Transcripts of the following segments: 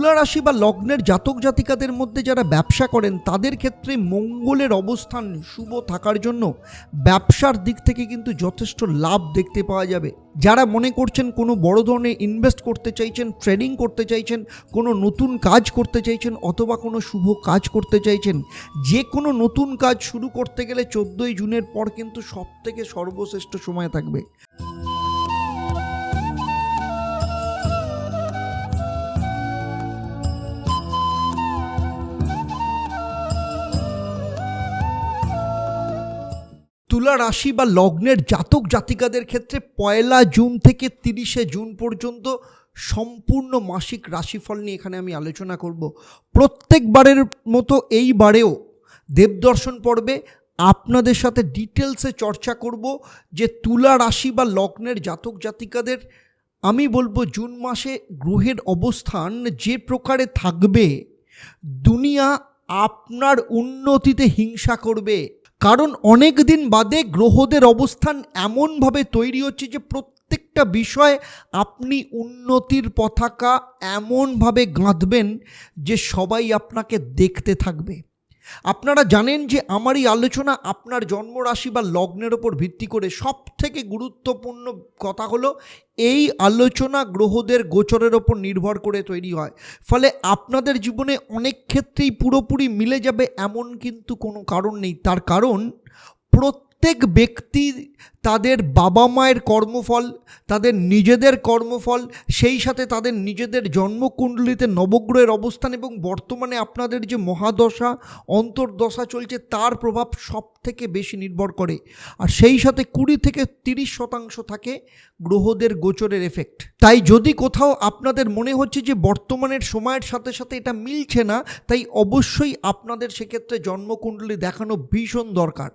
তুলা রাশি বা লগ্নের জাতক জাতিকাদের মধ্যে যারা ব্যবসা করেন, তাদের ক্ষেত্রে মঙ্গলের অবস্থান শুভ থাকার জন্য ব্যবসার দিক থেকে কিন্তু যথেষ্ট লাভ দেখতে পাওয়া যাবে। যারা মনে করছেন কোনো বড় ধরনের ইনভেস্ট করতে চাইছেন ট্রেডিং করতে চাইছেন, কোনো নতুন কাজ করতে চাইছেন অথবা কোনো শুভ কাজ করতে চাইছেন, যে কোনো নতুন কাজ শুরু করতে গেলে চোদ্দোই জুনের পর কিন্তু সব থেকে সর্বশ্রেষ্ঠ সময় থাকবে। তুলা রাশি বা লগ্নের জাতক জাতিকাদের ক্ষেত্রে পয়লা জুন থেকে তিরিশে জুন পর্যন্ত সম্পূর্ণ মাসিক রাশিফল নিয়ে এখানে আমি আলোচনা করব। প্রত্যেকবারের মতো এইবারেও দেবদর্শন পর্বে আপনাদের সাথে ডিটেলসে চর্চা করব যে তুলা রাশি বা লগ্নের জাতক জাতিকাদের আমি বলব জুন মাসে গ্রহের অবস্থান যে প্রকারে থাকবে, দুনিয়া আপনার উন্নতিতে হিংসা করবে। কারণ অনেক দিন বাদে গ্রহদের অবস্থান এমনভাবে তৈরি হচ্ছে যে প্রত্যেকটা বিষয়ে আপনি উন্নতির পতাকা এমনভাবে গাঁধবেন যে সবাই আপনাকে দেখতে থাকবে। আপনারা জানেন যে আমার এই আলোচনা আপনার জন্মরাশি বা লগ্নের ওপর ভিত্তি করে সব থেকে গুরুত্বপূর্ণ কথা হলো এই আলোচনা গ্রহদের গোচরের ওপর নির্ভর করে তৈরি হয়। ফলে আপনাদের জীবনে অনেক ক্ষেত্রেই পুরোপুরি মিলে যাবে এমন কিন্তু কোনো কারণ নেই। তার কারণ প্রত্যেক ব্যক্তি তাদের বাবা মায়ের কর্মফল, তাদের নিজেদের কর্মফল, সেই সাথে তাদের নিজেদের জন্মকুণ্ডলিতে নবগ্রহের অবস্থান এবং বর্তমানে আপনাদের যে মহাদশা, অন্তর্দশা চলছে, তার প্রভাব সব থেকে বেশি নির্ভর করে। আর সেই সাথে কুড়ি থেকে তিরিশ শতাংশ থাকে গ্রহদের গোচরের এফেক্ট তাই যদি কোথাও আপনাদের মনে হচ্ছে যে বর্তমানের সময়ের সাথে সাথে এটা মিলছে না, তাই অবশ্যই আপনাদের সেক্ষেত্রে জন্মকুণ্ডলী দেখানো ভীষণ দরকার।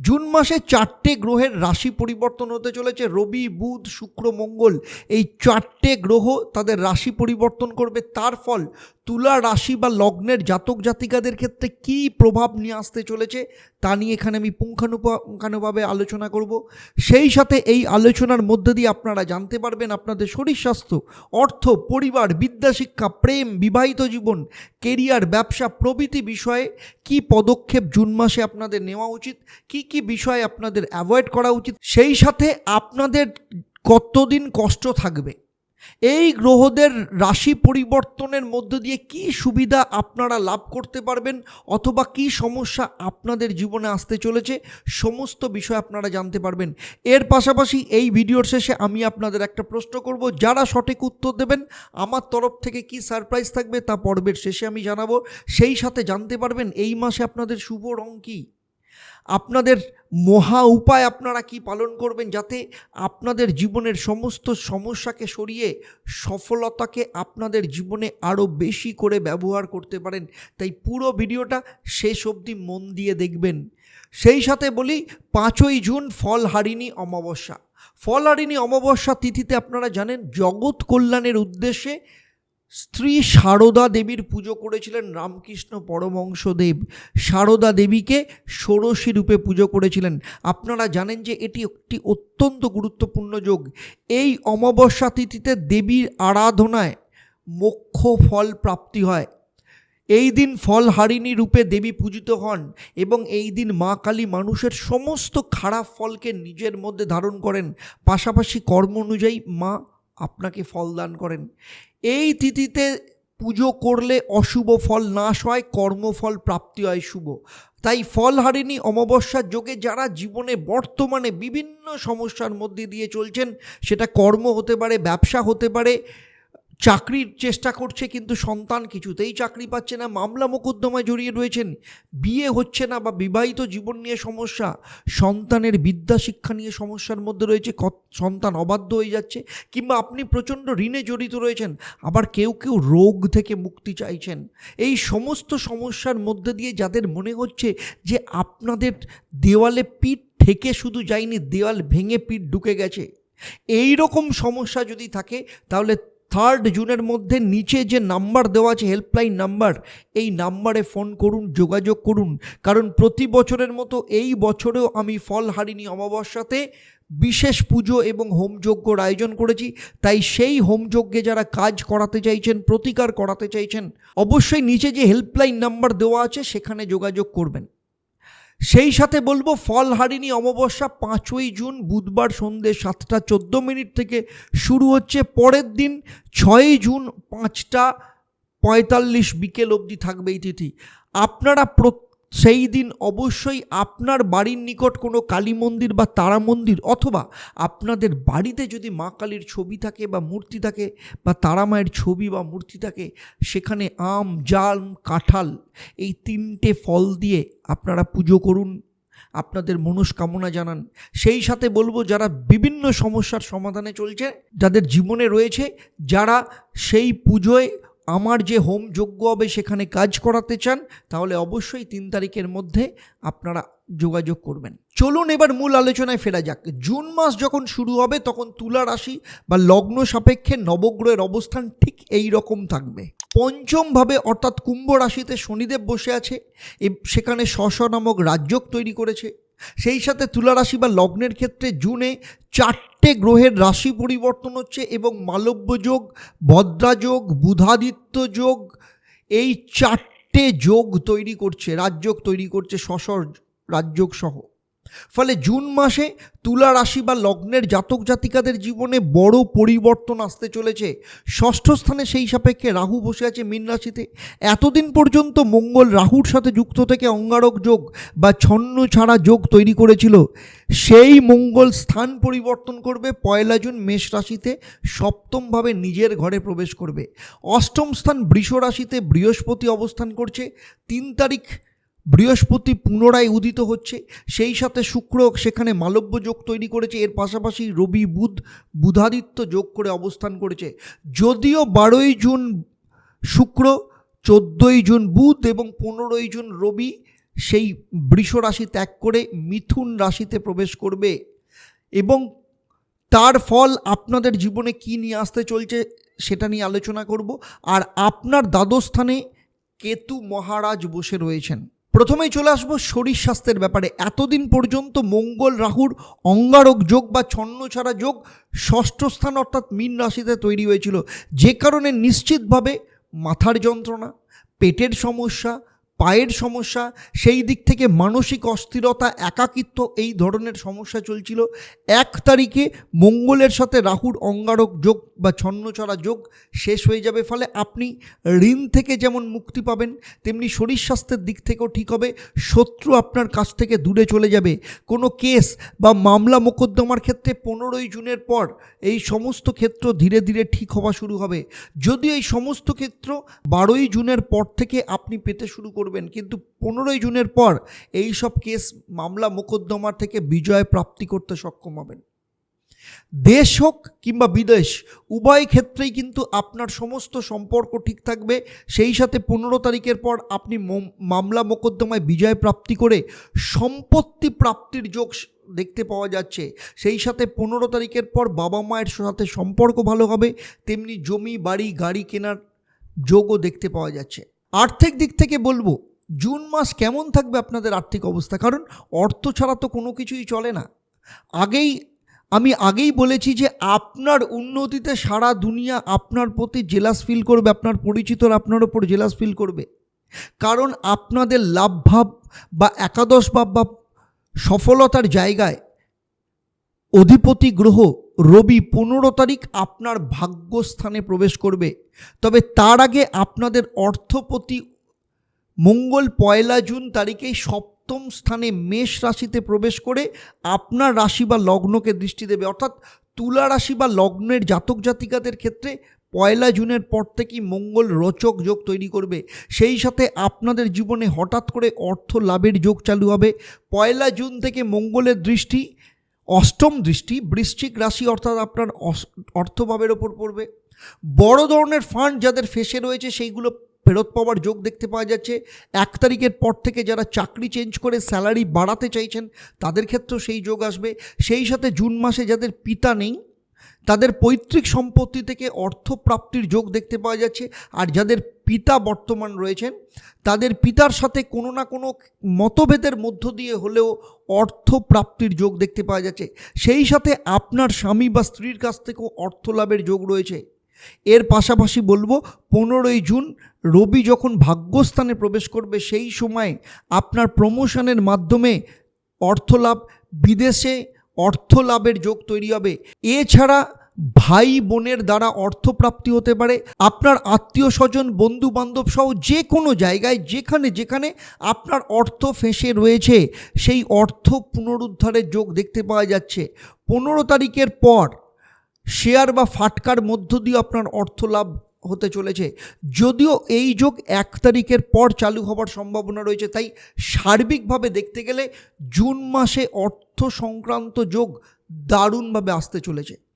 জুন মাসে চারটে গ্রহের রাশি পরিবর্তন হতে চলেছে। রবি, বুধ, শুক্র, মঙ্গল এই চারটে গ্রহ তাদের রাশি পরিবর্তন করবে। তার ফল তুলা রাশি বা লগ্নের জাতক জাতিকাদের ক্ষেত্রে কী প্রভাব নিয়ে আসতে চলেছে তা নিয়ে এখানে আমি পুঙ্খানুপুঙ্খানুভাবে আলোচনা করব। সেই সাথে এই আলোচনার মধ্যে দিয়ে আপনারা জানতে পারবেন আপনাদের শরীর স্বাস্থ্য, অর্থ, পরিবার বিদ্যাশিক্ষা প্রেম, বিবাহিত জীবন, কেরিয়ার, ব্যবসা, প্রভৃতি বিষয়ে কি পদক্ষেপ জুন মাসে আপনাদের নেওয়া উচিত, কি কি বিষয়ে আপনাদের অ্যাভয়েড করা উচিত, সেই সাথে আপনাদের কতদিন কষ্ট থাকবে। এই গ্রহদের রাশি পরিবর্তনের মধ্য দিয়ে কি সুবিধা আপনারা লাভ করতে পারবেন অথবা কি সমস্যা আপনাদের জীবনে আসতে চলেছে, সমস্ত বিষয় আপনারা জানতে পারবেন। এর পাশাপাশি এই ভিডিওর শেষে আমি আপনাদের একটা প্রশ্ন করব, যারা সঠিক উত্তর দেবেন, আমার তরফ থেকে কি সারপ্রাইজ থাকবে তা পর্বের শেষে আমি জানাব, সেই সাথে জানতে পারবেন এই মাসে আপনাদের শুভ রং কী। আপনাদের মহা উপায় আপনারা কি পালন করবেন যাতে আপনাদের জীবনের সমস্ত সমস্যাকে সরিয়ে সফলতাকে আপনাদের জীবনে আরও বেশি করে ব্যবহার করতে পারেন? তাই পুরো ভিডিওটা শেষ অবধি মন দিয়ে দেখবেন। সেই সাথে বলি, পাঁচই জুন ফল হারিণী অমাবস্যা। ফল হারিণী অমাবস্যা তিথিতে আপনারা জানেন, জগৎ কল্যাণের উদ্দেশ্যে স্ত্রী সারদা দেবীর পুজো করেছিলেন রামকৃষ্ণ পরমংশদেব সারদা দেবীকে ষোড়শী রূপে পুজো করেছিলেন। আপনারা জানেন যে এটি একটি অত্যন্ত গুরুত্বপূর্ণ যোগ। এই অমাবস্যা তিথিতে দেবীর আরাধনায় মোক্ষ ফল প্রাপ্তি হয়। এই দিন ফল হারিণী রূপে দেবী পূজিত হন এবং এই দিন মা কালী মানুষের সমস্ত খারাপ ফলকে নিজের মধ্যে ধারণ করেন। পাশাপাশি কর্ম অনুযায়ী মা আপনাকে ফল দান করেন। এই তিথিতে পুজো করলে অশুভ ফল নাশ হয়, কর্মফল প্রাপ্তি হয় শুভ। তাই ফলহারিণী অমাবস্যার যোগে যারা জীবনে বর্তমানে বিভিন্ন সমস্যার মধ্যে দিয়ে চলছেন, সেটা কর্ম হতে পারে, ব্যবসা হতে পারে চাকরির চেষ্টা করছে কিন্তু সন্তান কিছুতেই চাকরি পাচ্ছে না, মামলা মোকদ্দমায় জড়িয়ে রয়েছেন, বিয়ে হচ্ছে না বা বিবাহিত জীবন নিয়ে সমস্যা, সন্তানের বিদ্যা শিক্ষা নিয়ে সমস্যার মধ্যে রয়েছে সন্তান অবাধ্য হয়ে যাচ্ছে, কিংবা আপনি প্রচণ্ড ঋণে জড়িত রয়েছেন, আবার কেউ কেউ রোগ থেকে মুক্তি চাইছেন। এই সমস্ত সমস্যার মধ্যে দিয়ে যাদের মনে হচ্ছে যে আপনাদের দেওয়ালে পিঠ থেকে শুধু যায়নি, দেওয়াল ভেঙে পিঠ ঢুকে গেছে এই রকম সমস্যা যদি থাকে, তাহলে থার্ড জুনের মধ্যে নিচে যে নাম্বার দেওয়া আছে হেল্পলাইন নাম্বার, এই নাম্বারে ফোন করুন, যোগাযোগ করুন। কারণ প্রতি বছরের মতো এই বছরেও আমি ফল হারিনি অমাবস্যাতে। বিশেষ পুজো এবং হোমযজ্ঞর আয়োজন করেছি। তাই সেই হোমযজ্ঞে যারা কাজ করাতে চাইছেন, প্রতিকার করাতে চাইছেন, অবশ্যই নিচে যে হেল্পলাইন নাম্বার দেওয়া আছে, সেখানে যোগাযোগ করবেন। সেই সাথে বলব ফল হারিনি অমাবস্যা পাঁচই জুন, বুধবার সন্ধ্যে সাতটা চোদ্দ মিনিট থেকে শুরু হচ্ছে। পরের দিন ছয়ই জুন পাঁচটা পঁয়তাল্লিশ বিকেল অবধি থাকবে এই তিথি। আপনারা প্র- সেই দিন অবশ্যই আপনার বাড়ির নিকট কোনো কালী মন্দির বা তারা মন্দির অথবা আপনাদের বাড়িতে যদি মা কালীর ছবি থাকে বা মূর্তি থাকে বা তারা মায়ের ছবি বা মূর্তি থাকে, সেখানে আম, জাম, কাঁঠাল এই তিনটে ফল দিয়ে আপনারা পুজো করুন, আপনাদের মনস্কামনা জানান। সেই সাথে বলব যারা বিভিন্ন সমস্যার সমাধানে চলছে, যাদের জীবনে রয়েছে, যারা সেই পুজোয় আমার যে হোম যজ্ঞ হবে সেখানে কাজ করাতে চান, তাহলে অবশ্যই তিন তারিখের মধ্যে আপনারা যোগাযোগ করবেন। চলুন এবার মূল আলোচনায় ফেরা যাক। জুন মাস যখন শুরু হবে, তখন তুলা রাশি বা লগ্ন সাপেক্ষে নবগ্রহের অবস্থান ঠিক এই রকম থাকবে। পঞ্চমভাবে অর্থাৎ কুম্ভ রাশিতে শনিদেব বসে আছে সেখানে স্ব নামক রাজ্যক তৈরি করেছে। সেই সাথে তুলা রাশি বা লগ্নের ক্ষেত্রে জুনে চারটে গ্রহের রাশি পরিবর্তন হচ্ছে এবং মালব্য যোগ ভদ্রাযোগ, বুধাদিত্য যোগ, এই চারটে যোগ তৈরি করছে, রাজযোগ তৈরি করছে শশর রাজযোগ সহ। ফলে জুন মাসে তুলা রাশি বা লগ্নের জাতক জাতিকাদের জীবনে বড় পরিবর্তন আসতে চলেছে। ষষ্ঠ স্থানে সেই সাপেক্ষে রাহু বসে আছে মীন রাশিতে। এতদিন পর্যন্ত মঙ্গল রাহুর সাথে যুক্ত থেকে অঙ্গারক যোগ বা ছন্ন ছাড়া যোগ তৈরি করেছিল। সেই মঙ্গল স্থান পরিবর্তন করবে পয়লা জুন মেষ রাশিতে, সপ্তমভাবে নিজের ঘরে প্রবেশ করবে। অষ্টম স্থান বৃষ রাশিতে বৃহস্পতি অবস্থান করছে। তিন তারিখ বৃহস্পতি পুনরায় উদিত হচ্ছে, সেই সাথে শুক্র সেখানে মালব্য যোগ তৈরি করেছে, এর পাশাপাশি রবি বুধ বুধাদিত্য যোগ করে অবস্থান করেছে। যদিও বারোই জুন শুক্র, চোদ্দোই জুন বুধ এবং পনেরোই জুন রবি সেই বৃষ রাশি ত্যাগ করে মিথুন রাশিতে প্রবেশ করবে। এবং তার ফল আপনাদের জীবনে কি নিয়ে আসতে চলছে সেটা নিয়ে আলোচনা করব। আর আপনার দ্বাদস্থানে কেতু মহারাজ বসে রয়েছেন। প্রথমেই চলে আসব শরীর স্বাস্থ্যের ব্যাপারে। এতদিন পর্যন্ত মঙ্গল, রাহুর অঙ্গারক যোগ বা ছন্ন ছাড়া যোগ ষষ্ঠ স্থান অর্থাৎ মীন রাশিতে তৈরি হয়েছিল। যে কারণে নিশ্চিতভাবে মাথার যন্ত্রণা, পেটের সমস্যা পায়ের সমস্যা, সেই দিক থেকে মানসিক অস্থিরতা, একাকিত্ব, এই ধরনের সমস্যা চলছিল। এক তারিখে মঙ্গলের সাথে রাহুর অঙ্গারক যোগ বা ছন্নছড়া যোগ শেষ হয়ে যাবে, ফলে আপনি ঋণ থেকে যেমন মুক্তি পাবেন, তেমনি শরীর স্বাস্থ্যের দিক থেকেও ঠিক হবে। শত্রু আপনার কাছ থেকে দূরে চলে যাবে। কোনো কেস বা মামলা মোকদ্দমার ক্ষেত্রে পনেরোই জুনের পর এই সমস্ত ক্ষেত্র ধীরে ধীরে ঠিক হওয়া শুরু হবে। যদিও এই সমস্ত ক্ষেত্র বারোই জুনের পর থেকে আপনি পেতে শুরু করবেন কিন্তু পনেরোই জুনের পর এই সব কেস মামলা মোকদ্দমার থেকে বিজয় প্রাপ্তি করতে সক্ষম হবেন। দেশ হোক কিংবা বিদেশ, উভয় ক্ষেত্রেই কিন্তু আপনার সমস্ত সম্পর্ক ঠিক থাকবে। সেই সাথে পনেরো তারিখের পর আপনি মম- মামলা মোকদ্দমায় বিজয় প্রাপ্তি করে সম্পত্তি প্রাপ্তির যোগ দেখতে পাওয়া যাচ্ছে। সেই সাথে পনেরো তারিখের পর বাবা মায়ের সাথে সম্পর্ক ভালো হবে, তেমনি জমি, বাড়ি, গাড়ি কেনার যোগও দেখতে পাওয়া যাচ্ছে। আর্থিক দিক থেকে বলব জুন মাস কেমন থাকবে আপনাদের আর্থিক অবস্থা? কারণ অর্থ ছাড়া তো কোনো কিছুই চলে না। আগেই, আমি আগেই বলেছি যে আপনার উন্নতিতে সারা দুনিয়া আপনার প্রতি জেলাস ফিল করবে, আপনার পরিচিতরা আপনার ওপর জেলাস ফিল করবে। কারণ আপনাদের লাভ ভাব বা একাদশ ভাব বা সফলতার জায়গায় অধিপতি গ্রহ রবি পনেরো তারিখ আপনার ভাগ্যস্থানে প্রবেশ করবে। তবে তার আগে আপনাদের অর্থপতি মঙ্গল পয়লা জুন তারিখে সপ্তম স্থানে মেষ রাশিতে প্রবেশ করে আপনার রাশি বা লগ্নকে দৃষ্টি দেবে। অর্থাৎ তুলা রাশি বা লগ্নের জাতক জাতিকাদের ক্ষেত্রে পয়লা জুনের পর থেকেই মঙ্গল রোচক যোগ তৈরি করবে। সেই সাথে আপনাদের জীবনে হঠাৎ করে অর্থ লাভের যোগ চালু হবে। পয়লা জুন থেকে মঙ্গলের দৃষ্টি, অষ্টম দৃষ্টি, বৃশ্চিক রাশি অর্থাৎ আপনার অর্থভাবের ওপর পড়বে। বড় ধরনের ফান্ড যাদের ফেসে রয়েছে, সেইগুলো ফেরত পাওয়ার যোগ দেখতে পাওয়া যাচ্ছে। এক তারিখের পর থেকে যারা চাকরি চেঞ্জ করে স্যালারি বাড়াতে চাইছেন, তাদের ক্ষেত্রেও সেই যোগ আসবে। সেই সাথে জুন মাসে যাদের পিতা নেই, তাদের পৈতৃক সম্পত্তি থেকে অর্থ প্রাপ্তির যোগ দেখতে পাওয়া যাচ্ছে। আর যাদের পিতা বর্তমান রয়েছেন, তাদের পিতার সাথে কোনো না কোনো মতভেদের মধ্য দিয়ে হলেও অর্থ প্রাপ্তির যোগ দেখতে পাওয়া যাচ্ছে। সেই সাথে আপনার স্বামী বা স্ত্রীর কাছ থেকেও অর্থ লাভের যোগ রয়েছে। এর পাশাপাশি বলব, পনেরোই জুন রবি যখন ভাগ্যস্থানে প্রবেশ করবে, সেই সময় আপনার প্রমোশনের মাধ্যমে অর্থলাভ, বিদেশে অর্থ লাভের যোগ তৈরি হবে। এছাড়া ভাই বোনের দ্বারা অর্থপ্রাপ্তি হতে পারে, আপনার আত্মীয় স্বজন বন্ধু বান্ধব সহ যে কোনো জায়গায়, যেখানে যেখানে আপনার অর্থ ফেঁসে রয়েছে, সেই অর্থ পুনরুদ্ধারের যোগ দেখতে পাওয়া যাচ্ছে। পনেরো তারিখের পর শেয়ার বা ফাটকার মধ্য দিয়ে আপনার অর্থ লাভ হতে চলেছে। যদিও এই যোগ এক তারিখের পর চালু হবার সম্ভাবনা রয়েছে, তাই সার্বিকভাবে দেখতে গেলে জুন মাসে অর্থ সংক্রান্ত যোগ দারুণভাবে আসতে চলেছে।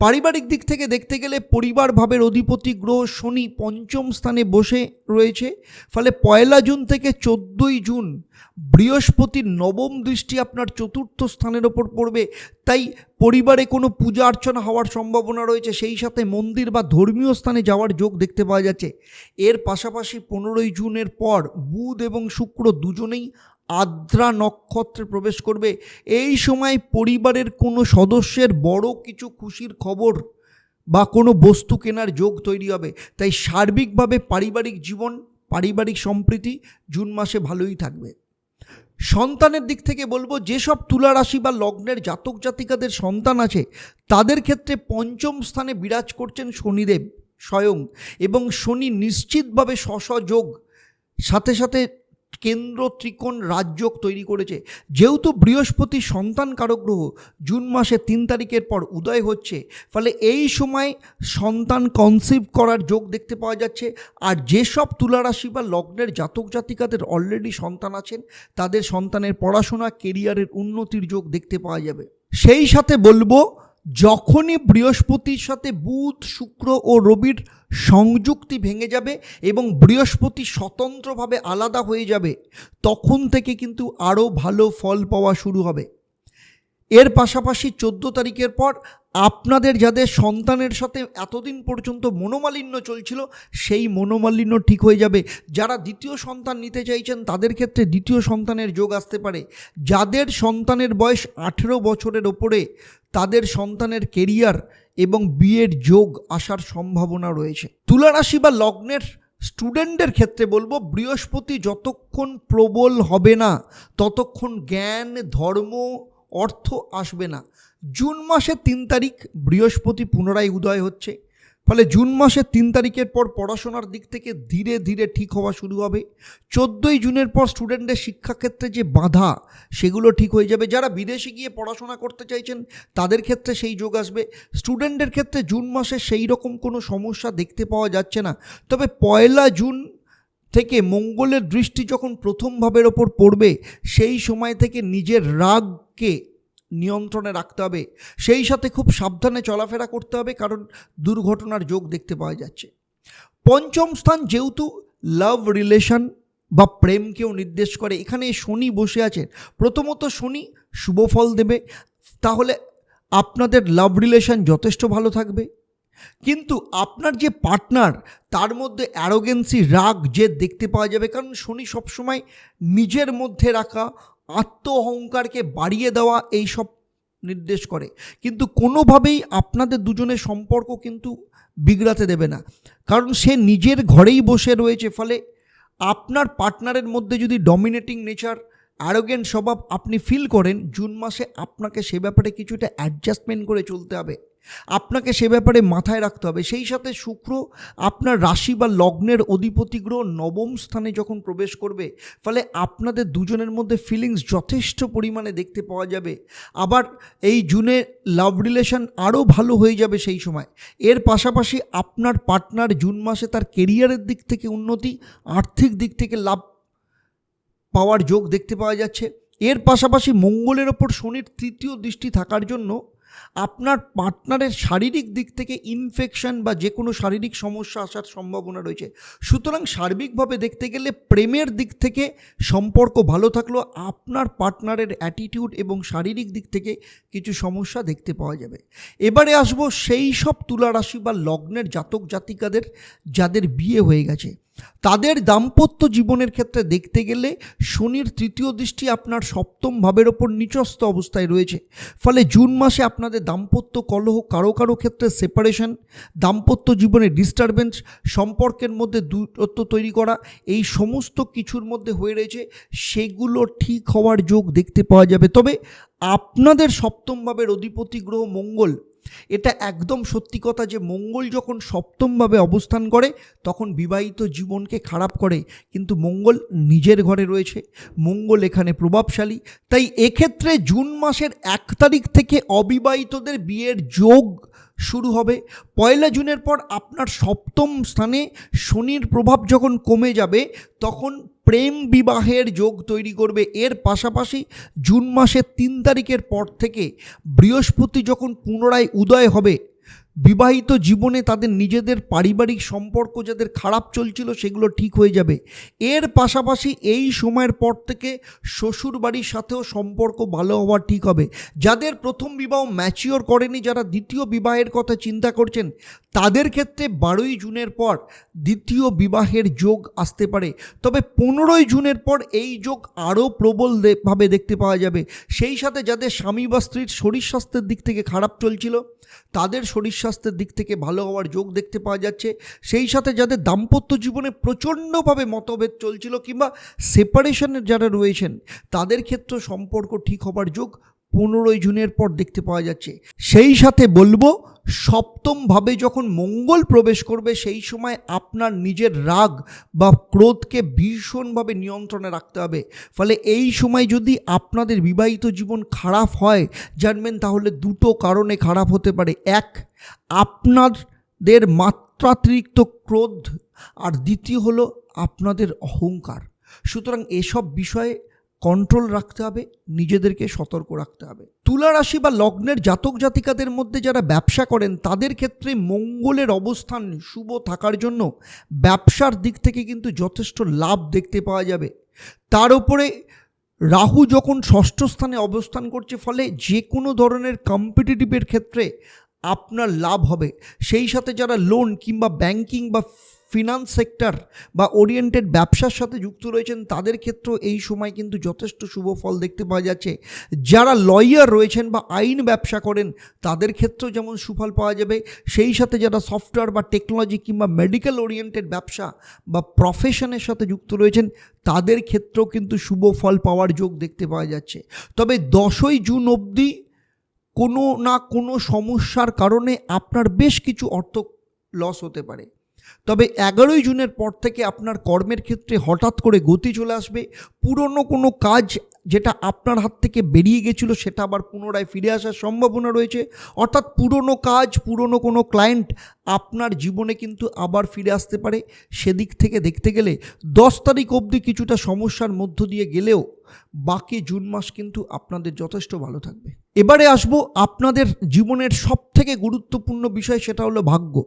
পারিবারিক দিক থেকে দেখতে গেলে পরিবার ভাবের অধিপতি গ্রহ শনি পঞ্চম স্থানে বসে রয়েছে। ফলে পয়লা জুন থেকে চোদ্দোই জুন বৃহস্পতির নবম দৃষ্টি আপনার চতুর্থ স্থানের ওপর পড়বে। তাই পরিবারে কোনো পূজা অর্চনা হওয়ার সম্ভাবনা রয়েছে। সেই সাথে মন্দির বা ধর্মীয় স্থানে যাওয়ার যোগ দেখতে পাওয়া যাচ্ছে। এর পাশাপাশি পনেরোই জুনের পর বুধ এবং শুক্র দুজনেই আদ্রা নক্ষত্রে প্রবেশ করবে। এই সময় পরিবারের কোনো সদস্যের বড় কিছু খুশির খবর বা কোনো বস্তু কেনার যোগ তৈরি হবে। তাই সার্বিকভাবে পারিবারিক জীবন, পারিবারিক সম্প্রীতি জুন মাসে ভালোই থাকবে। সন্তানের দিক থেকে বলব, যেসব তুলা রাশি বা লগ্নের জাতক জাতিকাদের সন্তান আছে, তাদের ক্ষেত্রে পঞ্চম স্থানে বিরাজ করছেন শনিদেব স্বয়ং এবং শনি নিশ্চিতভাবে যোগ সাথে সাথে কেন্দ্র ত্রিকোণ রাজযোগ তৈরি করেছে। যেহেতু বৃহস্পতি সন্তান কারক গ্রহ জুন মাসে তিন তারিখের পর উদয় হচ্ছে, ফলে এই সময় সন্তান কনসিভ করার যোগ দেখতে পাওয়া যাচ্ছে। আর যেসব তুলারাশি বা লগ্নের জাতক জাতিকাদের অলরেডি সন্তান আছেন, তাদের সন্তানের পড়াশোনা কেরিয়ারের উন্নতির যোগ দেখতে পাওয়া যাবে। সেই সাথে বলব যখনই বৃহস্পতির সাথে বুধ, শুক্র ও রবির সংযুক্তি ভেঙে যাবে এবং বৃহস্পতি স্বতন্ত্রভাবে আলাদা হয়ে যাবে, তখন থেকে কিন্তু আরও ভালো ফল পাওয়া শুরু হবে। এর পাশাপাশি চোদ্দ তারিখের পর আপনাদের যাদের সন্তানের সাথে এতদিন পর্যন্ত মনোমালিন্য চলছিল, সেই মনোমালিন্য ঠিক হয়ে যাবে। যারা দ্বিতীয় সন্তান নিতে চাইছেন, তাদের ক্ষেত্রে দ্বিতীয় সন্তানের যোগ আসতে পারে। যাদের সন্তানের বয়স আঠেরো বছরের ওপরে, তাদের সন্তানের কেরিয়ার এবং বিয়ের যোগ আসার সম্ভাবনা রয়েছে। তুলারাশি বা লগ্নের স্টুডেন্টদের ক্ষেত্রে বলব, বৃহস্পতি যতক্ষণ প্রবল হবে না, ততক্ষণ জ্ঞান, ধর্ম অর্থ আসবে না। জুন মাসের তিন তারিখ বৃহস্পতি পুনরায় উদয় হচ্ছে। ফলে জুন মাসের তিন তারিখের পর পড়াশোনার দিক থেকে ধীরে ধীরে ঠিক হওয়া শুরু হবে। চোদ্দোই জুনের পর স্টুডেন্টদের শিক্ষাক্ষেত্রে যে বাধা, সেগুলো ঠিক হয়ে যাবে। যারা বিদেশে গিয়ে পড়াশোনা করতে চাইছেন, তাদের ক্ষেত্রে সেই যোগ আসবে। স্টুডেন্টদের ক্ষেত্রে জুন মাসে সেই রকম কোনো সমস্যা দেখতে পাওয়া যাচ্ছে না। তবে পয়লা জুন থেকে মঙ্গলের দৃষ্টি যখন প্রথম ভাবের ওপর পড়বে, সেই সময় থেকে নিজের রাগকে নিয়ন্ত্রণে রাখতে হবে। সেই সাথে খুব সাবধানে চলাফেরা করতে হবে, কারণ দুর্ঘটনার যোগ দেখতে পাওয়া যাচ্ছে। পঞ্চম স্থান যেহেতু লাভ রিলেশন বা প্রেমকেও নির্দেশ করে, এখানে শনি বসে আছেন। প্রথমত শনি শুভ ফল দেবে, তাহলে আপনাদের লাভ রিলেশন যথেষ্ট ভালো থাকবে। কিন্তু আপনার যে পার্টনার তার মধ্যে অ্যারোগেন্সি রাগ যে দেখতে পাওয়া যাবে। কারণ শনি সবসময় নিজের মধ্যে রাখা আত্ম অহংকারকে বাড়িয়ে দেওয়া এই সব নির্দেশ করে। কিন্তু কোনোভাবেই আপনাদের দুজনের সম্পর্ক কিন্তু বিগড়াতে দেবে না। কারণ সে নিজের ঘরেই বসে রয়েছে, ফলে আপনার পার্টনারের মধ্যে যদি ডমিনেটিং নেচার অ্যারোগেন্ট স্বভাব আপনি ফিল করেন, জুন মাসে আপনাকে সে ব্যাপারে কিছুটা অ্যাডজাস্টমেন্ট করে চলতে হবে। আপনাকে সে ব্যাপারে মাথায় রাখতে হবে। সেই সাথে শুক্র আপনার রাশি বা লগ্নের অধিপতি গ্রহ নবম স্থানে যখন প্রবেশ করবে, ফলে আপনাদের দুজনের মধ্যে ফিলিংস যথেষ্ট পরিমাণে দেখতে পাওয়া যাবে। আবার এই জুনে লাভ রিলেশন আরও ভালো হয়ে যাবে সেই সময়। এর পাশাপাশি আপনার পার্টনার জুন মাসে তার কেরিয়ারের দিক থেকে উন্নতি, আর্থিক দিক থেকে লাভ পাওয়ার যোগ দেখতে পাওয়া যাচ্ছে। এর পাশাপাশি মঙ্গলের ওপর শনির তৃতীয় দৃষ্টি থাকার জন্য আপনার পার্টনারের শারীরিক দিক থেকে ইনফেকশন বা যে কোনো শারীরিক সমস্যা আসার সম্ভাবনা রয়েছে। সুতরাং সার্বিকভাবে দেখতে গেলে প্রেমের দিক থেকে সম্পর্ক ভালো থাকলেও আপনার পার্টনারের অ্যাটিটিউড এবং শারীরিক দিক থেকে কিছু সমস্যা দেখতে পাওয়া যাবে। এবারে আসব সেই সব তুলা রাশি বা লগ্নের জাতক জাতিকাদের যাদের বিয়ে হয়ে গেছে। তাদের দাম্পত্য জীবনের ক্ষেত্রে দেখতে গেলে শনির তৃতীয় দৃষ্টি আপনার সপ্তম ভাবের ওপর নিচস্থ অবস্থায় রয়েছে। ফলে জুন মাসে আপনাদের দাম্পত্য কলহ কারও কারও ক্ষেত্রে সেপারেশন দাম্পত্য জীবনে ডিস্টারবেন্স সম্পর্কের মধ্যে দূরত্ব তৈরি করা, এই সমস্ত কিছুর মধ্যে হয়ে রয়েছে, সেগুলো ঠিক হওয়ার যোগ দেখতে পাওয়া যাবে। তবে আপনাদের সপ্তম ভাবের অধিপতি গ্রহ মঙ্গল। এটা একদম সত্যি কথা যে মঙ্গল যখন সপ্তমভাবে অবস্থান করে, তখন বিবাহিত জীবনকে খারাপ করে, কিন্তু মঙ্গল নিজের ঘরে রয়েছে, মঙ্গল এখানে প্রভাবশালী। তাই এক্ষেত্রে জুন মাসের এক তারিখ থেকে অবিবাহিতদের বিয়ের যোগ শুরু হবে। পয়লা জুনের পর আপনার সপ্তম স্থানে শনির প্রভাব যখন কমে যাবে, তখন প্রেম বিবাহের যোগ তৈরি করবে। এর পাশাপাশি জুন মাসের তিন তারিখের পর থেকে বৃহস্পতি যখন পুনরায় উদয় হবে বিবাহিত জীবনে তাদের নিজেদের পারিবারিক সম্পর্ক যাদের খারাপ চলছিল সেগুলো ঠিক হয়ে যাবে। এর পাশাপাশি এই সময়ের পর থেকে শ্বশুর বাড়ির সাথেও সম্পর্ক ভালো হওয়া ঠিক হবে। যাদের প্রথম বিবাহ ম্যাচিওর করেনি, যারা দ্বিতীয় বিবাহের কথা চিন্তা করছেন, তাদের ক্ষেত্রে বারোই জুনের পর দ্বিতীয় বিবাহের যোগ আসতে পারে। তবে পনেরোই জুনের পর এই যোগ আরও প্রবল দে- দেখতে পাওয়া যাবে। সেই সাথে যাদের স্বামী বা স্ত্রীর শরীর স্বাস্থ্যের দিক থেকে খারাপ চলছিল, তাদের শরীর স্বাস্থ্যের দিক থেকে ভালো হওয়ার যোগ দেখতে পাওয়া যাচ্ছে। সেই সাথে যাদের দাম্পত্য জীবনে প্রচণ্ডভাবে মতভেদ চলছিল কিংবা সেপারেশনের যারা রয়েছেন, তাদের ক্ষেত্রে সম্পর্ক ঠিক হবার যোগ পনেরোই জুনের পর দেখতে পাওয়া যাচ্ছে। সেই সাথে বলব, সপ্তমভাবে যখন মঙ্গল প্রবেশ করবে, সেই সময় আপনার নিজের রাগ বা ক্রোধকে ভীষণভাবে নিয়ন্ত্রণে রাখতে হবে। ফলে এই সময় যদি আপনাদের বিবাহিত জীবন খারাপ হয়, জানবেন তাহলে দুটো কারণে খারাপ হতে পারে। এক, আপনাদের মাত্রাতিরিক্ত ক্রোধ। আর দ্বিতীয় হলো আপনাদের অহংকার। সুতরাং এসব বিষয়ে কন্ট্রোল রাখতে হবে, নিজেদেরকে সতর্ক রাখতে হবে। তুলা রাশি বা লগ্নের জাতক জাতিকাদের মধ্যে যারা ব্যবসা করেন, তাদের ক্ষেত্রে মঙ্গলের অবস্থান শুভ থাকার জন্য ব্যবসার দিক থেকে কিন্তু যথেষ্ট লাভ দেখতে পাওয়া যাবে। তার উপরে রাহু যখন ষষ্ঠ স্থানে অবস্থান করছে, ফলে যে কোনো ধরনের কম্পিটিটিভের ক্ষেত্রে আপনার লাভ হবে। সেই সাথে যারা লোন কিংবা ব্যাংকিং বা ফিনান্স সেক্টর বা ওরিয়েন্টেড ব্যবসার সাথে যুক্ত রয়েছেন, তাদের ক্ষেত্রেও এই সময় কিন্তু যথেষ্ট শুভ ফল দেখতে পাওয়া যাচ্ছে। যারা লয়ার রয়েছেন বা আইন ব্যবসা করেন, তাদের ক্ষেত্রেও যেমন সুফল পাওয়া যাবে, সেই সাথে যারা সফটওয়্যার বা টেকনোলজি কিংবা মেডিকেল ওরিয়েন্টেড ব্যবসা বা প্রফেশনের সাথে যুক্ত রয়েছেন, তাদের ক্ষেত্রেও কিন্তু শুভ ফল পাওয়ার যোগ দেখতে পাওয়া যাচ্ছে। তবে দশই জুন অবধি কোনো না কোনো সমস্যার কারণে আপনার বেশ কিছু অর্থ লস হতে পারে। তবে এগারোই জুনের পর থেকে আপনার কর্মের ক্ষেত্রে হঠাৎ করে গতি চলে আসবে। পুরনো কোনো কাজ যেটা আপনার হাত থেকে বেরিয়ে গেছিল, সেটা আবার পুনরায় ফিরে আসার সম্ভাবনা রয়েছে। অর্থাৎ পুরনো কাজ, পুরনো কোনো ক্লায়েন্ট আপনার জীবনে কিন্তু আবার ফিরে আসতে পারে। সেদিক থেকে দেখতে গেলে দশ তারিখ অবধি কিছুটা সমস্যার মধ্য দিয়ে গেলেও বাকি জুন মাস কিন্তু আপনাদের যথেষ্ট ভালো থাকবে। এবারে আসব আপনাদের জীবনের সব থেকে গুরুত্বপূর্ণ বিষয়, সেটা হলো ভাগ্য।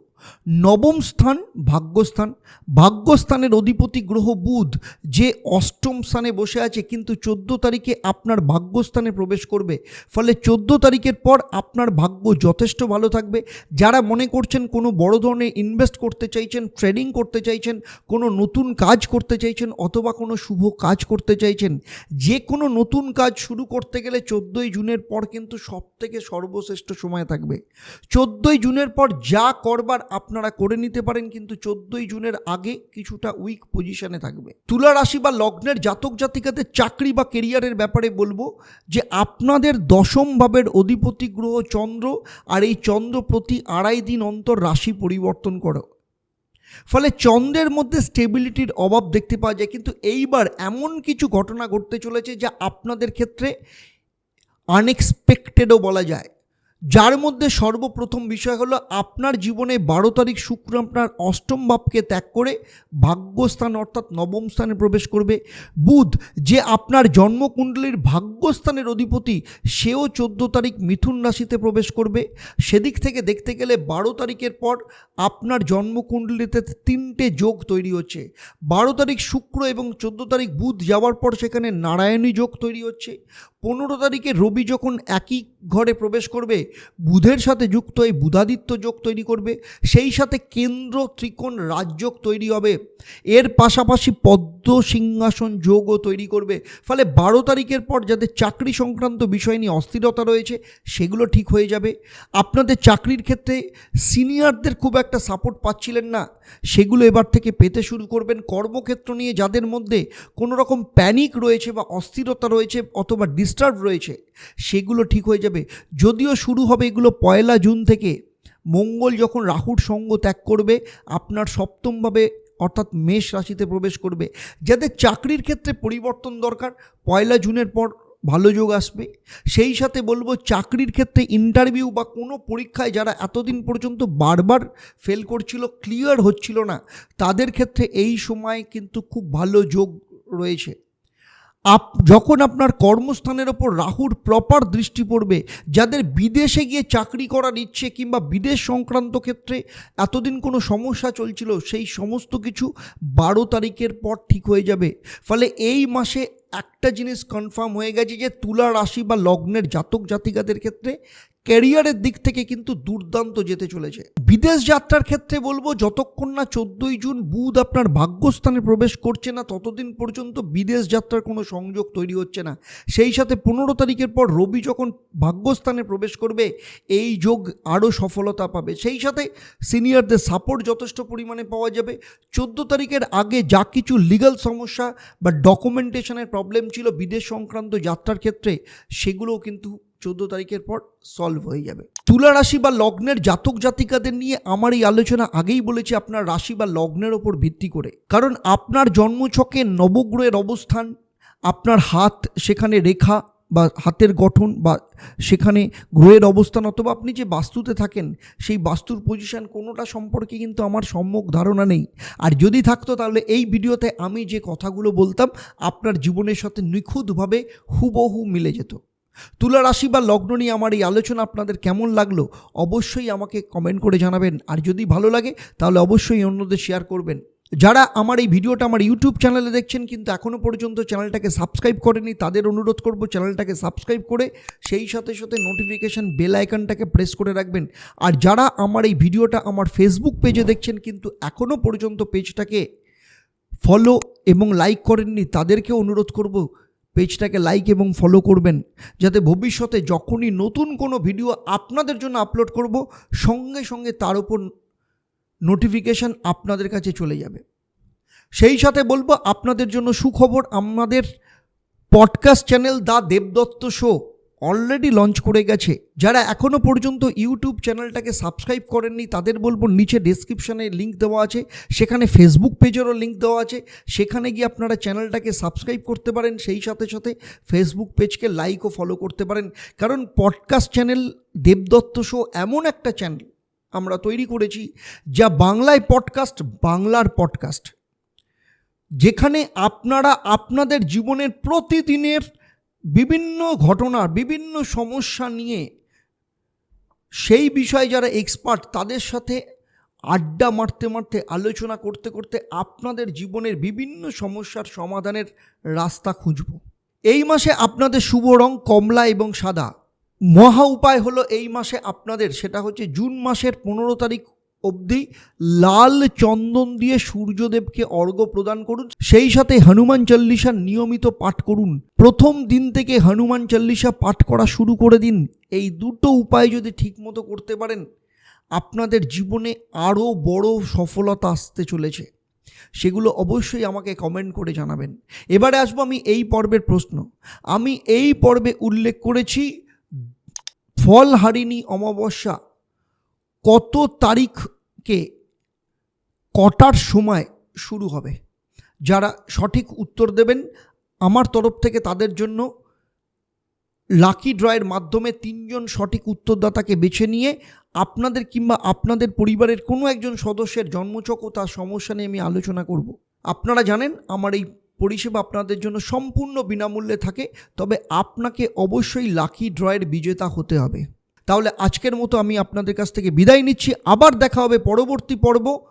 নবম স্থান ভাগ্যস্থান। ভাগ্যস্থানের অধিপতি গ্রহ বুধ, যে অষ্টম স্থানে বসে আছে, কিন্তু চোদ্দ তারিখে আপনার ভাগ্যস্থানে প্রবেশ করবে। ফলে চোদ্দ তারিখের পর আপনার ভাগ্য যথেষ্ট ভালো থাকবে। যারা মনে করছেন কোনো বড় ধরনের ইনভেস্ট করতে চাইছেন ট্রেডিং করতে চাইছেন, কোনো নতুন কাজ করতে চাইছেন অথবা কোনো শুভ কাজ করতে চাইছেন, যে কোনো নতুন কাজ শুরু করতে গেলে চোদ্দোই জুনের পর কিন্তু সব থেকে সর্বশ্রেষ্ঠ সময় থাকবে। চোদ্দোই জুনের পর যা করবার আপনারা করে নিতে পারেন কিন্তু চোদ্দোই জুনের আগে কিছুটা উইক পজিশনে থাকবে। তুলা রাশি বা লগ্নের জাতক জাতিকাদের চাকরি বা কেরিয়ারের ব্যাপারে বলব যে আপনাদের দশম ভাবের অধিপতি গ্রহ চন্দ্র আর এই চন্দ্র প্রতি আড়াই দিন অন্তর রাশি পরিবর্তন করো। ফলে চন্দ্রের মধ্যে স্টেবিলিটির অভাব দেখতে পাওয়া যায়। কিন্তু এইবার এমন কিছু ঘটনা ঘটতে চলেছে যা আপনাদের ক্ষেত্রে আনএক্সপেক্টেডও বলা যায়। যার মধ্যে সর্বপ্রথম বিষয় হলো, আপনার জীবনে বারো তারিখ শুক্র আপনার অষ্টম ভাবকে ত্যাগ করে ভাগ্যস্থান অর্থাৎ নবম স্থানে প্রবেশ করবে। বুধ, যে আপনার জন্মকুণ্ডলীর ভাগ্যস্থানের অধিপতি, সেও চোদ্দ তারিখ মিথুন রাশিতে প্রবেশ করবে। সেদিক থেকে দেখতে গেলে বারো তারিখের পর আপনার জন্মকুণ্ডলীতে তিনটে যোগ তৈরি হচ্ছে। বারো তারিখ শুক্র এবং চোদ্দ তারিখ বুধ যাওয়ার পর সেখানে নারায়ণী যোগ তৈরি হচ্ছে। পনেরো তারিখে রবি যখন একই ঘরে প্রবেশ করবে, বুধের সাথে যুক্ত এই বুধাদিত্য যোগ তৈরি করবে। সেই সাথে কেন্দ্র ত্রিকোণ রাজযোগ তৈরি হবে। এর পাশাপাশি পদ্ম সিংহাসন যোগও তৈরি করবে। ফলে বারো তারিখের পর যাদের চাকরি সংক্রান্ত বিষয় নিয়ে অস্থিরতা রয়েছে, সেগুলো ঠিক হয়ে যাবে। আপনাদের চাকরির ক্ষেত্রে সিনিয়রদের খুব একটা সাপোর্ট পাচ্ছিলেন না। সেগুলো এবার থেকে পেতে শুরু করবেন কর্মক্ষেত্র নিয়ে যাদের মধ্যে কোনো রকম প্যানিক রয়েছে বা অস্থিরতা রয়েছে অথবা ডিস্টার্ব রয়েছে, সেগুলো ঠিক হয়ে যাবে। যদিও শুরু হবে এগুলো পয়লা জুন থেকে, মঙ্গল যখন রাহুর সঙ্গ ত্যাগ করবে, আপনার সপ্তমভাবে অর্থাৎ মেষ রাশিতে প্রবেশ করবে। যাদের চাকরির ক্ষেত্রে পরিবর্তন দরকার, পয়লা জুনের পর ভালো যোগ আসবে। সেই সাথে বলব চাকরির ক্ষেত্রে ইন্টারভিউ বা কোনো পরীক্ষায় যারা এতদিন পর্যন্ত বারবার ফেল করছিল ক্লিয়ার হচ্ছিল না, তাদের ক্ষেত্রে এই সময় কিন্তু খুব ভালো যোগ রয়েছে। আপ, যখন আপনার কর্মস্থানের ওপর রাহুর প্রপার দৃষ্টি পড়বে, যাদের বিদেশে গিয়ে চাকরি করার ইচ্ছে কিংবা বিদেশ সংক্রান্ত ক্ষেত্রে এতদিন কোনো সমস্যা চলছিল, সেই সমস্ত কিছু বারো তারিখের পর ঠিক হয়ে যাবে। ফলে এই মাসে একটা জিনিস কনফার্ম হয়ে গেছে যে তুলা রাশি বা লগ্নের জাতক জাতিকাদের ক্ষেত্রে ক্যারিয়ারের দিক থেকে কিন্তু দুর্দান্ত যেতে চলেছে। বিদেশ যাত্রার ক্ষেত্রে বলব, যতক্ষণ না চোদ্দই জুন বুধ আপনার ভাগ্যস্থানে প্রবেশ করছে না, ততদিন পর্যন্ত বিদেশ যাত্রার কোনো সংযোগ তৈরি হচ্ছে না। সেই সাথে পনেরো তারিখের পর রবি যখন ভাগ্যস্থানে প্রবেশ করবে, এই যোগ আরও সফলতা পাবে। সেই সাথে সিনিয়রদের সাপোর্ট যথেষ্ট পরিমাণে পাওয়া যাবে। চোদ্দ তারিখের আগে যা কিছু লিগাল সমস্যা বা ডকুমেন্টেশনের প্রবলেম ছিল বিদেশ সংক্রান্ত যাত্রার ক্ষেত্রে, সেগুলোও কিন্তু চোদ্দ তারিখের পর সলভ হয়ে যাবে। তুলা রাশি বা লগ্নের জাতক জাতিকাদের নিয়ে আমার এই আলোচনা আগেই বলেছি আপনার রাশি বা লগ্নের ওপর ভিত্তি করে। কারণ আপনার জন্মছকে নবগ্রহের অবস্থান, আপনার হাত সেখানে রেখা বা হাতের গঠন বা সেখানে গ্রহের অবস্থান অথবা আপনি যে বাস্তুতে থাকেন, সেই বাস্তুর পজিশন কোনোটা সম্পর্কে কিন্তু আমার সম্যক ধারণা নেই। আর যদি থাকতো তাহলে এই ভিডিওতে আমি যে কথাগুলো বলতাম, আপনার জীবনের সাথে নিখুঁতভাবে হুবহু মিলে যেত। তুলা রাশি বা লগ্ন নিয়ে আমার এই আলোচনা আপনাদের কেমন লাগল অবশ্যই আমাকে কমেন্ট করে জানাবেন। আর যদি ভালো লাগে, তাহলে অবশ্যই অন্যদের শেয়ার করবেন। যারা আমার এই ভিডিওটা আমার ইউটিউব চ্যানেলে দেখছেন কিন্তু এখনও পর্যন্ত চ্যানেলটাকে সাবস্ক্রাইব করেনি তাদের অনুরোধ করব চ্যানেলটাকে সাবস্ক্রাইব করে সেই সাথে সাথে নোটিফিকেশান বেল আইকনটাকে প্রেস করে রাখবেন। আর যারা আমার এই ভিডিওটা আমার ফেসবুক পেজে দেখছেন কিন্তু এখনও পর্যন্ত পেজটাকে ফলো এবং লাইক করেননি তাদেরকে অনুরোধ করব পেজটাকে লাইক এবং ফলো করবেন, যাতে ভবিষ্যতে যখনই নতুন কোনো ভিডিও আপনাদের জন্য আপলোড করব, সঙ্গে সঙ্গে তার উপর নোটিফিকেশান আপনাদের কাছে চলে যাবে। সেই সাথে বলব, আপনাদের জন্য সুখবর, আমাদের podcast channel the Debdutta show already launch করে গেছে। যারা এখনও পর্যন্ত ইউটিউব চ্যানেলটাকে সাবস্ক্রাইব করেননি, তাদের বলব নিচে ডেসক্রিপশানে লিঙ্ক দেওয়া আছে, সেখানে ফেসবুক পেজেরও লিঙ্ক দেওয়া আছে, সেখানে গিয়ে আপনারা চ্যানেলটাকে সাবস্ক্রাইব করতে পারেন, সেই সাথে সাথে ফেসবুক পেজকে লাইক ও ফলো করতে পারেন। কারণ পডকাস্ট চ্যানেল দেবদত্ত শো এমন একটা চ্যানেল আমরা তৈরি করেছি, যা বাংলায় পডকাস্ট বাংলার পডকাস্ট যেখানে আপনারা আপনাদের জীবনের প্রতিদিনের বিভিন্ন ঘটনা বিভিন্ন সমস্যা নিয়ে সেই বিষয়ে যারা এক্সপার্ট তাদের সাথে আড্ডা মারতে মারতে, আলোচনা করতে করতে আপনাদের জীবনের বিভিন্ন সমস্যার সমাধানের রাস্তা খুঁজব। এই মাসে আপনাদের শুভ রং কমলা এবং সাদা। মহা উপায় হলো এই মাসে আপনাদের, সেটা হচ্ছে জুন মাসের পনেরো তারিখ অবধি লাল চন্দন দিয়ে সূর্যদেবকে অর্ঘ্য প্রদান করুন। সেই সাথে হনুমান চল্লিশা নিয়মিত পাঠ করুন। প্রথম দিন থেকে হনুমান চল্লিশা পাঠ করা শুরু করে দিন। এই দুটো উপায় যদি ঠিকমতো করতে পারেন, আপনাদের জীবনে আরও বড় সফলতা আসতে চলেছে। সেগুলো অবশ্যই আমাকে কমেন্ট করে জানাবেন। এবারে আসব আমি এই পর্বের প্রশ্ন। আমি এই পর্বে উল্লেখ করেছি ফলহারিণী অমাবস্যা। কত তারিখকে কটার সময় শুরু হবে? যারা সঠিক উত্তর দেবেন, আমার তরফ থেকে তাদের জন্য লাকি ড্রয়ের মাধ্যমে তিনজন সঠিক উত্তরদাতাকে বেছে নিয়ে আপনাদের কিংবা আপনাদের পরিবারের কোনো একজন সদস্যের জন্মচক ও তার সমস্যা নিয়ে আমি আলোচনা করব। আপনারা জানেন, আমার এই পরিষেবা আপনাদের জন্য সম্পূর্ণ বিনামূল্যে থাকে, তবে আপনাকে অবশ্যই লাকি ড্রয়ের বিজেতা হতে হবে। তাহলে আজকের মতো আমি আপনাদের কাছ থেকে বিদায় নিচ্ছি। আবার দেখা হবে পরবর্তী পর্ব।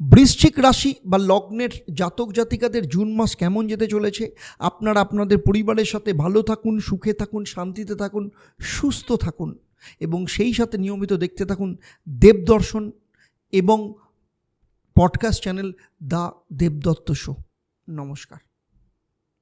বৃশ্চিক রাশি বা লগ্নের জাতক জাতিকাদের জুন মাস কেমন যেতে চলেছে? আপনারা আপনাদের পরিবারের সাথে ভালো থাকুন, সুখে থাকুন, শান্তিতে থাকুন, সুস্থ থাকুন এবং সেই সাথে নিয়মিত দেখতে থাকুন দেবদর্শন এবং podcast channel the Debdutta show. নমস্কার।